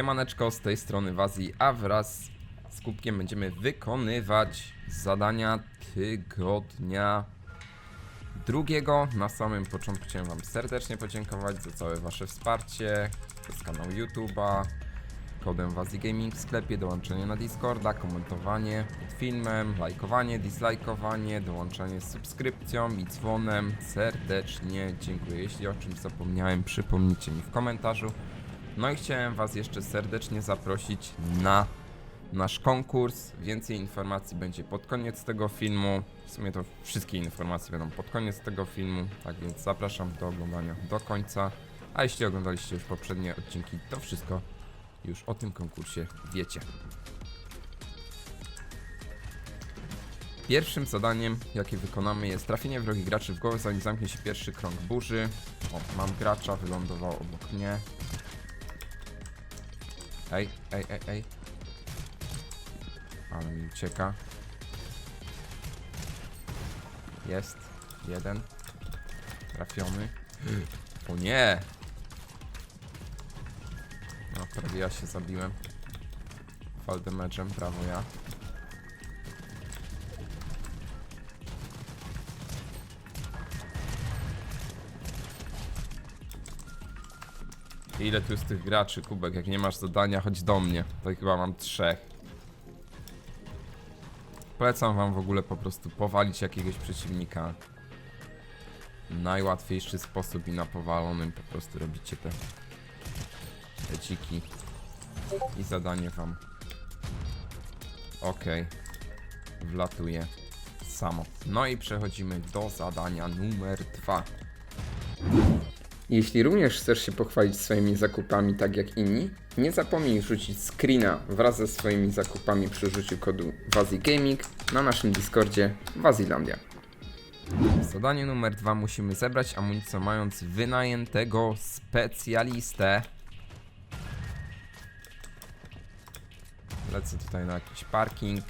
Siemaneczko, z tej strony Wazi, a wraz z Kubkiem będziemy wykonywać zadania tygodnia drugiego. Na samym początku chciałem Wam serdecznie podziękować za całe Wasze wsparcie z kanału YouTube'a, kodem Wazi Gaming w sklepie, dołączenie na Discorda, komentowanie pod filmem, lajkowanie, dislajkowanie, dołączenie z subskrypcją i dzwonem. Serdecznie dziękuję. Jeśli o czymś zapomniałem, przypomnijcie mi w komentarzu. No i chciałem Was jeszcze serdecznie zaprosić na nasz konkurs. Więcej informacji będzie pod koniec tego filmu. W sumie to wszystkie informacje będą pod koniec tego filmu, tak więc zapraszam do oglądania do końca. A jeśli oglądaliście już poprzednie odcinki, to wszystko już o tym konkursie wiecie. Pierwszym zadaniem, jakie wykonamy, jest trafienie wrogich graczy w głowę, zanim zamknie się pierwszy krąg burzy. O, mam gracza, wylądował obok mnie. Ej, ej, ej, ej. Ale mi ucieka. Jest. Jeden. Trafiony. O nie! No, prawie ja się zabiłem. Fall damage'em, brawo ja. Ile tu jest tych graczy, Kubek? Jak nie masz zadania, chodź do mnie. To chyba mam trzech. Polecam wam w ogóle po prostu powalić jakiegoś przeciwnika. Najłatwiejszy sposób i na powalonym po prostu robicie te, te dziki. I zadanie wam. Okej. Wlatuje samo. No i przechodzimy do zadania numer dwa. Jeśli również chcesz się pochwalić swoimi zakupami tak jak inni, nie zapomnij rzucić screena wraz ze swoimi zakupami przy użyciu kodu WaziGaming na naszym Discordzie Wazilandia. Zadanie numer dwa musimy zebrać amunicję mając wynajętego specjalistę. Lecę tutaj na jakiś parking.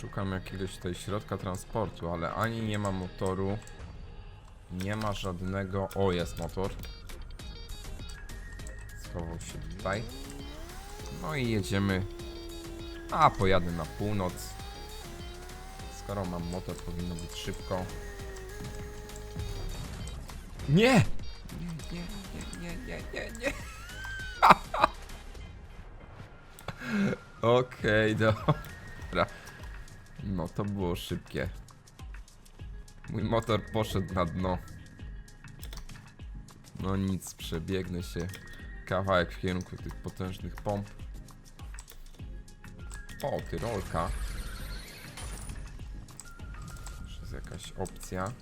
Szukam jakiegoś tutaj środka transportu, ale ani nie ma motoru, nie ma żadnego... O, jest motor. Schował się tutaj. No i jedziemy. A, pojadę na północ. Skoro mam motor, powinno być szybko. Nie! Nie, nie, nie, nie, nie, nie, nie. Okej, dobra. To było szybkie. Mój motor poszedł na dno. No nic, przebiegnę się kawałek w kierunku tych potężnych pomp. O, tyrolka. Jeszcze jest jakaś opcja.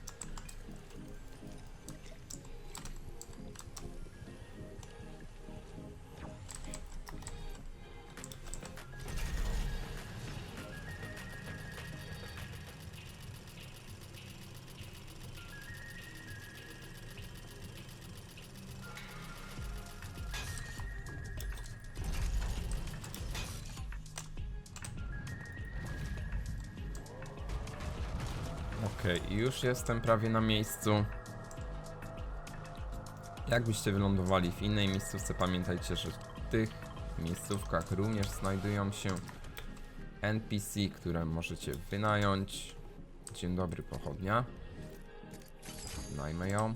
Okej, już jestem prawie na miejscu. Jakbyście wylądowali w innej miejscówce, pamiętajcie, że w tych miejscówkach również znajdują się NPC, które możecie wynająć. Dzień dobry, pochodnia. Najmę ją.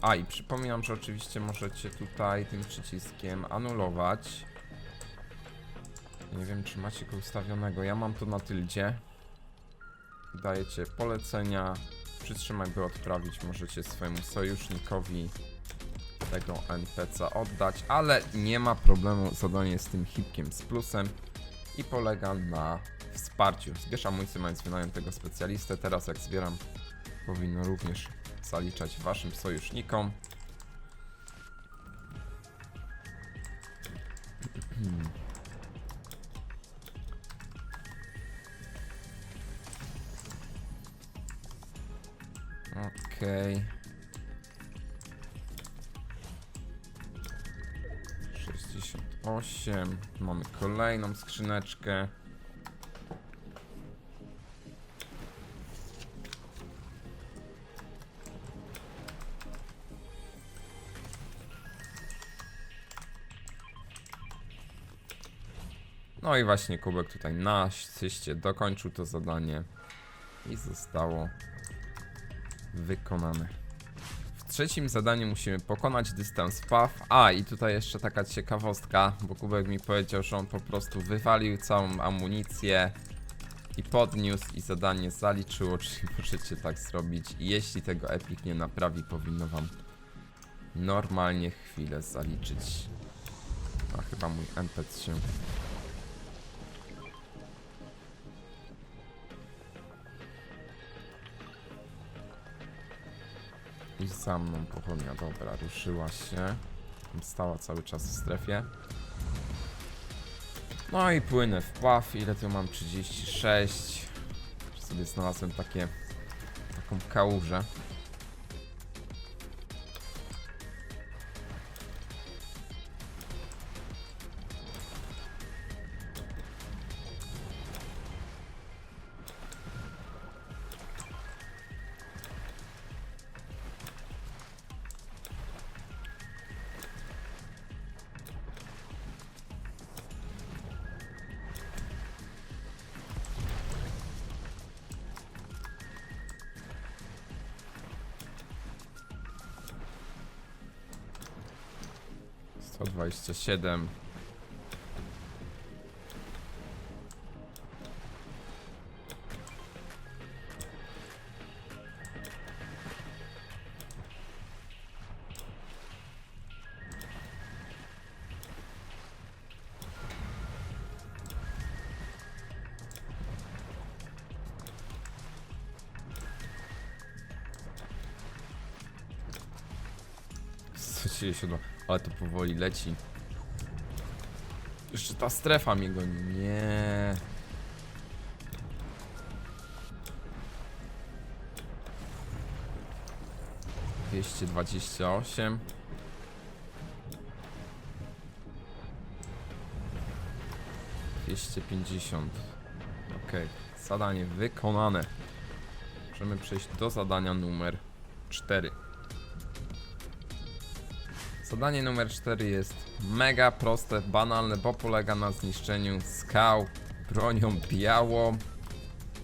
A i przypominam, że oczywiście możecie tutaj tym przyciskiem anulować. Nie wiem, czy macie go ustawionego. Ja mam to na tyldzie dajecie polecenia. Przytrzymaj, by odprawić. Możecie swojemu sojusznikowi tego NPC oddać, ale nie ma problemu. Zadanie z tym hipkiem z plusem i polega na wsparciu. Zbierz amunicję mając wynajętego specjalistę. Teraz jak zbieram, powinno również zaliczać waszym sojusznikom. Okej. Sześćdziesiąt osiem. Mamy kolejną skrzyneczkę. No i właśnie kubek tutaj na asyście dokończył to zadanie i zostało wykonane. W trzecim zadaniu musimy pokonać dystans PAW. A i tutaj jeszcze taka ciekawostka, bo Kubek mi powiedział, że on po prostu wywalił całą amunicję i podniósł i zadanie zaliczyło, czyli możecie tak zrobić. I jeśli tego Epic nie naprawi, powinno wam normalnie chwilę zaliczyć. A chyba mój NPC się I za mną pochodnia, dobra, ruszyła się. Stała cały czas w strefie. No i płynę w pław, ile tu mam? 36. Sobie znalazłem takie, taką kałużę. Sto dwadzieścia siedem. Co się siodło? Ale to powoli leci. Jeszcze ta strefa mnie goni. Nie. Dwieście dwadzieścia osiem. Dwieście pięćdziesiąt. Okej, zadanie wykonane. Możemy przejść do zadania numer 4. Zadanie numer 4 jest mega proste, banalne, bo polega na zniszczeniu skał bronią białą.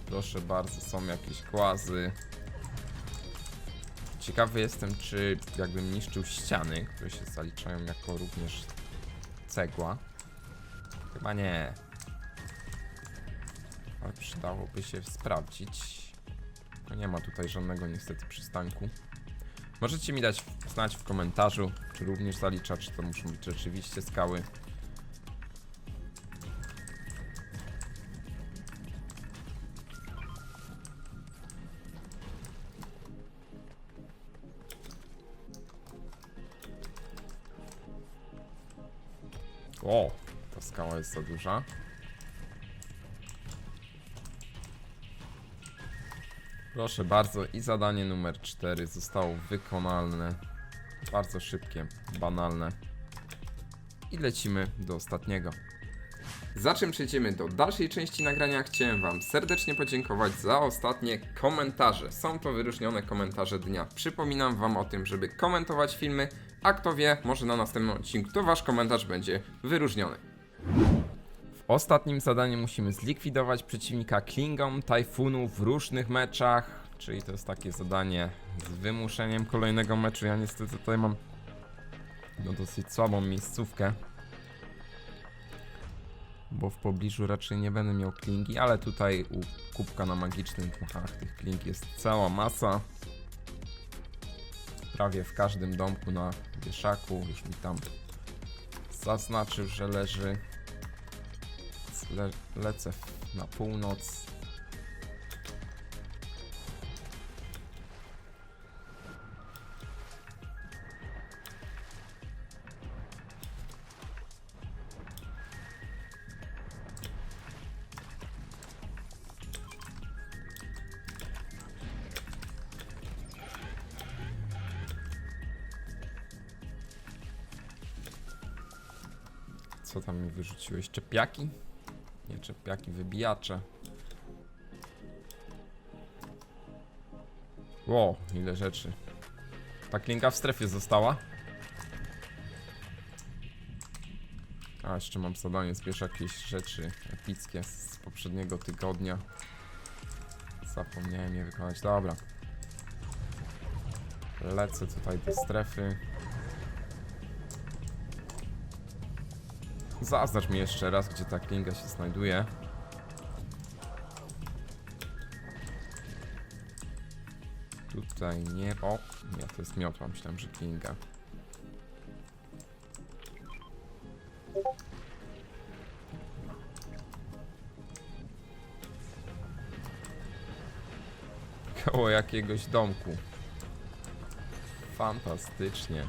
Proszę bardzo, są jakieś głazy. Ciekawy jestem, czy jakbym niszczył ściany, które się zaliczają jako również cegła. Chyba nie. Ale przydałoby się sprawdzić. No nie ma tutaj żadnego niestety przystanku. Możecie mi dać znać w komentarzu, czy również zalicza, czy to muszą być rzeczywiście skały. O, ta skała jest za duża. Proszę bardzo, i zadanie numer 4 zostało wykonane. Bardzo szybkie, banalne. I lecimy do ostatniego. Zaczym przejdziemy do dalszej części nagrania, chciałem Wam serdecznie podziękować za ostatnie komentarze. Są to wyróżnione komentarze dnia. Przypominam Wam o tym, żeby komentować filmy, a kto wie, może na następnym odcinku to Wasz komentarz będzie wyróżniony. Ostatnim zadaniu musimy zlikwidować przeciwnika Klingon Tajfunu w różnych meczach. Czyli to jest takie zadanie z wymuszeniem kolejnego meczu. Ja niestety tutaj mam no, dosyć słabą miejscówkę. Bo w pobliżu raczej nie będę miał klingi, ale tutaj u kubka na magicznym puchach tych kling jest cała masa. Prawie w każdym domku na wieszaku już mi tam zaznaczył, że leży. Le lecę na północ. Co tam mi wyrzuciłeś? Czepiaki? Nie czepiaki, wybijacze. Ło, ile rzeczy. Ta klinka w strefie została. A, jeszcze mam zadanie, zbierz jakieś rzeczy epickie z poprzedniego tygodnia. Zapomniałem je wykonać. Dobra. Lecę tutaj do strefy. Zaznacz mi jeszcze raz, gdzie ta klinga się znajduje. Tutaj nie. O, nie, to jest miotła. Myślałem, że klinga. Koło jakiegoś domku. Fantastycznie.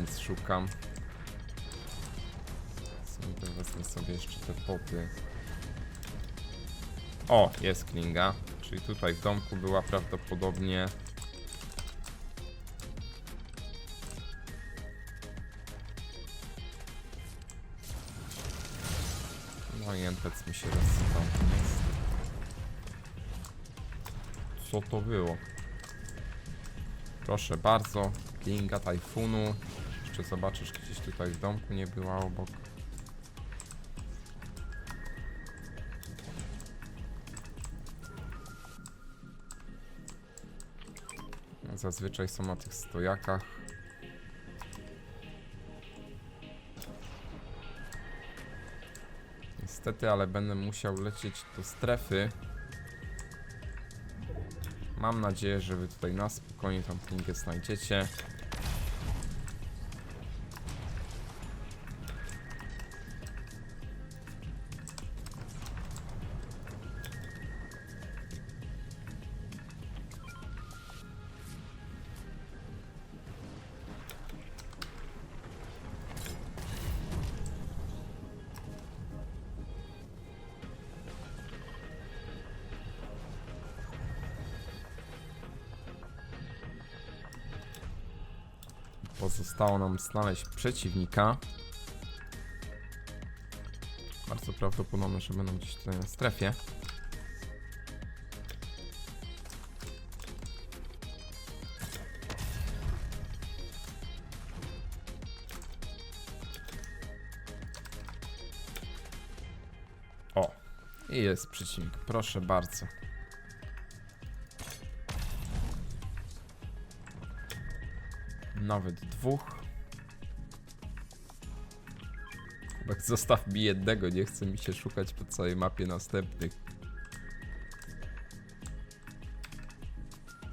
Nic szukam. Wezmę sobie jeszcze te poty. O, jest klinga. Czyli tutaj w domku była prawdopodobnie. No i NPC mi się rozsypał. Co to było? Proszę bardzo, klinga tajfunu. Jeszcze zobaczysz, gdzieś tutaj w domku nie była obok. Zazwyczaj są na tych stojakach. Niestety, ale będę musiał lecieć do strefy. Mam nadzieję, że wy tutaj na spokojnie tą klingę znajdziecie. Pozostało nam znaleźć przeciwnika. Bardzo prawdopodobne, że będą gdzieś tutaj na strefie. O, i jest przeciwnik. Proszę bardzo. Nawet dwóch. Kubek, zostaw mi jednego, nie chce mi się szukać po całej mapie następnych.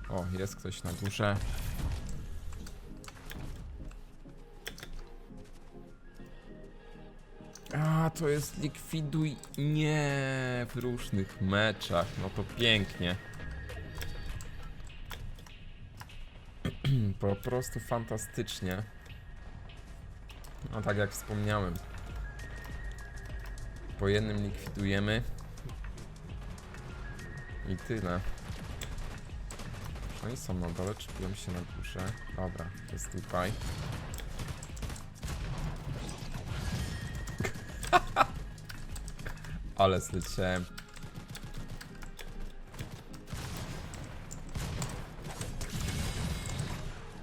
O, jest ktoś na górze. A, to jest likwiduj. Nie, w różnych meczach. No to pięknie. Po prostu fantastycznie. No tak jak wspomniałem. Po jednym likwidujemy. I tyle. Oni są na dole, czy biją się na górze? Dobra, jest tutaj. Ale zleciałem.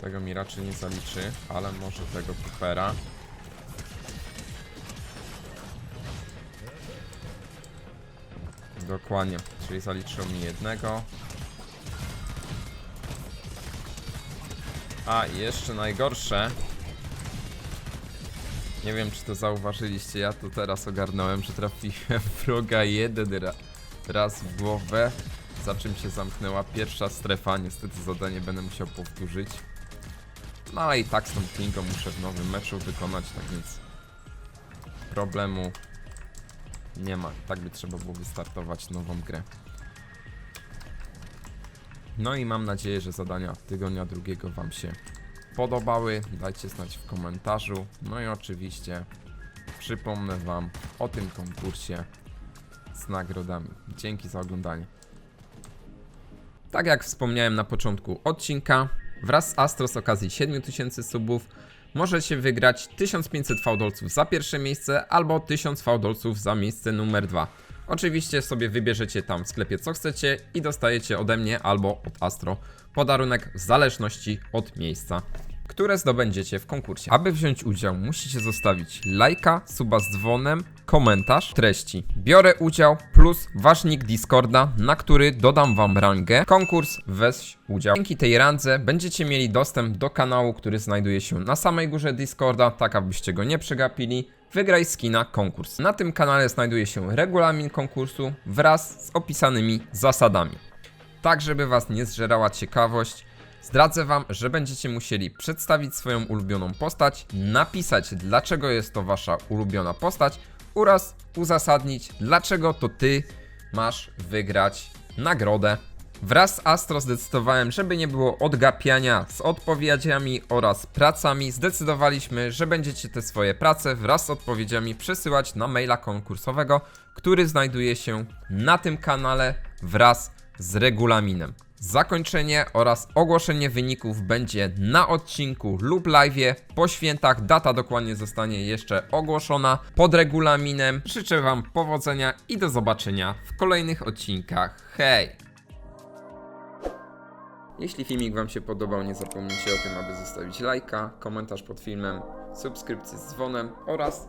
Tego mi raczej nie zaliczy, ale może tego Coopera. Dokładnie, czyli zaliczył mi jednego. A, jeszcze najgorsze. Nie wiem, czy to zauważyliście, ja to teraz ogarnąłem, że trafiłem wroga jeden ra raz w głowę, za czym się zamknęła pierwsza strefa. Niestety zadanie będę musiał powtórzyć. No ale i tak z tą klingą muszę w nowym meczu wykonać, tak więc problemu nie ma. Tak by trzeba było wystartować nową grę. No i mam nadzieję, że zadania tygodnia drugiego Wam się podobały. Dajcie znać w komentarzu. No i oczywiście przypomnę Wam o tym konkursie z nagrodami. Dzięki za oglądanie. Tak jak wspomniałem na początku odcinka, Wraz z Astro z okazji 7000 subów możecie wygrać 1500 fałdolców za pierwsze miejsce albo 1000 fałdolców za miejsce numer 2. Oczywiście sobie wybierzecie tam w sklepie co chcecie i dostajecie ode mnie albo od Astro podarunek w zależności od miejsca, które zdobędziecie w konkursie. Aby wziąć udział, musicie zostawić lajka, suba z dzwonem, komentarz, treści. Biorę udział plus wasz nick Discorda, na który dodam wam rangę. Konkurs weź udział. Dzięki tej randze będziecie mieli dostęp do kanału, który znajduje się na samej górze Discorda, tak abyście go nie przegapili. Wygraj skina konkurs. Na tym kanale znajduje się regulamin konkursu wraz z opisanymi zasadami. Tak, żeby was nie zżerała ciekawość, zdradzę wam, że będziecie musieli przedstawić swoją ulubioną postać, napisać dlaczego jest to wasza ulubiona postać oraz uzasadnić dlaczego to ty masz wygrać nagrodę. Wraz z Astro zdecydowałem, żeby nie było odgapiania z odpowiedziami oraz pracami. Zdecydowaliśmy, że będziecie te swoje prace wraz z odpowiedziami przesyłać na maila konkursowego, który znajduje się na tym kanale wraz z regulaminem. Zakończenie oraz ogłoszenie wyników będzie na odcinku lub live. Po świętach data dokładnie zostanie jeszcze ogłoszona pod regulaminem. Życzę Wam powodzenia i do zobaczenia w kolejnych odcinkach. Hej! Jeśli filmik Wam się podobał, nie zapomnijcie o tym, aby zostawić lajka, komentarz pod filmem, subskrypcję z dzwonem oraz